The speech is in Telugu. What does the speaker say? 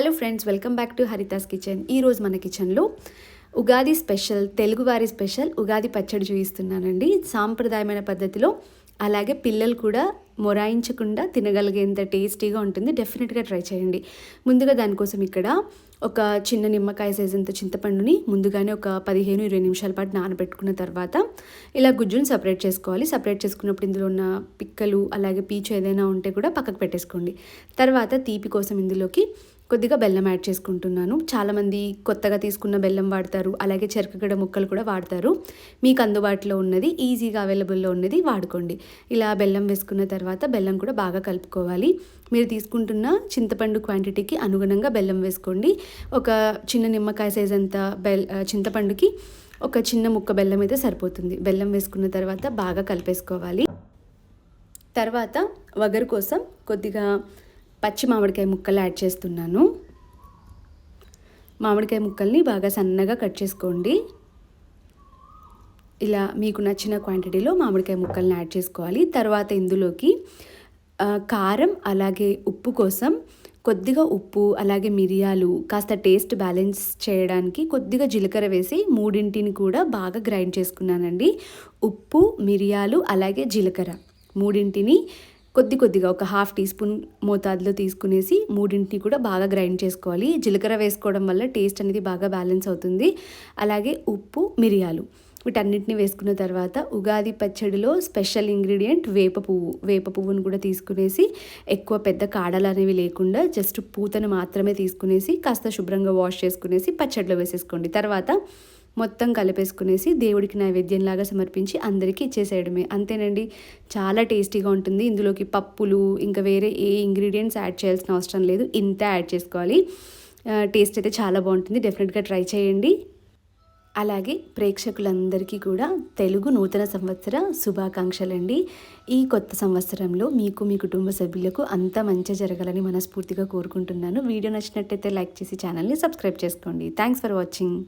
Hello friends welcome back to Haritha's kitchen. ఈరోజు మన కిచెన్లో ఉగాది స్పెషల్ తెలుగువారి స్పెషల్ ఉగాది పచ్చడి చూపిస్తున్నానండి సాంప్రదాయమైన పద్ధతిలో అలాగే పిల్లలు కూడా మొరాయించకుండా తినగలిగేంత టేస్టీగా ఉంటుంది. డెఫినెట్గా ట్రై చేయండి. ముందుగా దానికోసం ఇక్కడ ఒక చిన్న నిమ్మకాయ సైజంత చింతపండుని ముందుగానే ఒక పదిహేను ఇరవై నిమిషాల పాటు నానబెట్టుకున్న తర్వాత ఇలా గుజ్జుని సపరేట్ చేసుకోవాలి. సపరేట్ చేసుకున్నప్పుడు ఇందులో ఉన్న పిక్కలు అలాగే పీచు ఏదైనా ఉంటే కూడా పక్కకు పెట్టేసుకోండి. తర్వాత తీపి కోసం ఇందులోకి కొద్దిగా బెల్లం యాడ్ చేసుకుంటున్నాను. చాలామంది కొత్తగా తీసుకున్న బెల్లం వాడతారు. అలాగే చెరకగడ ముక్కలు కూడా వాడతారు. మీకు అందుబాటులో ఉన్నది ఈజీగా అవైలబుల్లో ఉన్నది వాడుకోండి. ఇలా బెల్లం వేసుకున్న తర్వాత బెల్లం కూడా బాగా కలుపుకోవాలి. మీరు తీసుకుంటున్న చింతపండు క్వాంటిటీకి అనుగుణంగా బెల్లం వేసుకోండి. ఒక చిన్న నిమ్మకాయ సైజ్ అంత బెల్ చింతపండుకి ఒక చిన్న ముక్క బెల్లం అయితే సరిపోతుంది. బెల్లం వేసుకున్న తర్వాత బాగా కలిపేసుకోవాలి. తర్వాత వగరు కోసం కొద్దిగా పచ్చి మామిడికాయ ముక్కలు యాడ్ చేస్తున్నాను. మామిడికాయ ముక్కల్ని బాగా సన్నగా కట్ చేసుకోండి. ఇలా మీకు నచ్చిన క్వాంటిటీలో మామిడికాయ ముక్కల్ని యాడ్ చేసుకోవాలి. తర్వాత ఇందులోకి కారం అలాగే ఉప్పు కోసం కొద్దిగా ఉప్పు అలాగే మిరియాలు కాస్త టేస్ట్ బ్యాలెన్స్ చేయడానికి కొద్దిగా జీలకర్ర వేసి మూడింటిని కూడా బాగా గ్రైండ్ చేసుకున్నానండి. ఉప్పు మిరియాలు అలాగే జీలకర్ర మూడింటిని కొద్ది కొద్దిగా ఒక హాఫ్ టీ స్పూన్ మోతాదులో తీసుకునేసి మూడింటిని కూడా బాగా గ్రైండ్ చేసుకోవాలి. జీలకర్ర వేసుకోవడం వల్ల టేస్ట్ అనేది బాగా బ్యాలెన్స్ అవుతుంది. అలాగే ఉప్పు మిరియాలు వీటన్నిటిని వేసుకున్న తర్వాత ఉగాది పచ్చడిలో స్పెషల్ ఇంగ్రీడియంట్ వేప పువ్వు. వేప పువ్వును కూడా తీసుకునేసి ఎక్కువ పెద్ద కాడలు అనేవి లేకుండా జస్ట్ పూతను మాత్రమే తీసుకునేసి కాస్త శుభ్రంగా వాష్ చేసుకునేసి పచ్చడిలో వేసేసుకోండి. తర్వాత మొత్తం కలిపేసుకునేసి దేవుడికి నైవేద్యంలాగా సమర్పించి అందరికీ ఇచ్చేసేయడమే. అంతేనండి చాలా టేస్టీగా ఉంటుంది. ఇందులోకి పప్పులు ఇంకా వేరే ఏ ఇంగ్రీడియంట్స్ యాడ్ చేయాల్సిన అవసరం లేదు. ఇంత యాడ్ చేసుకోవాలి. టేస్ట్ అయితే చాలా బాగుంటుంది. డెఫినెట్గా ట్రై చేయండి. అలాగే ప్రేక్షకులందరికీ కూడా తెలుగు నూతన సంవత్సర శుభాకాంక్షలండి. ఈ కొత్త సంవత్సరంలో మీకు మీ కుటుంబ సభ్యులకు అంత మంచి జరగాలని మనస్ఫూర్తిగా కోరుకుంటున్నాను. వీడియో నచ్చినట్టయితే లైక్ చేసి ఛానల్ని సబ్స్క్రైబ్ చేసుకోండి. Thanks for watching.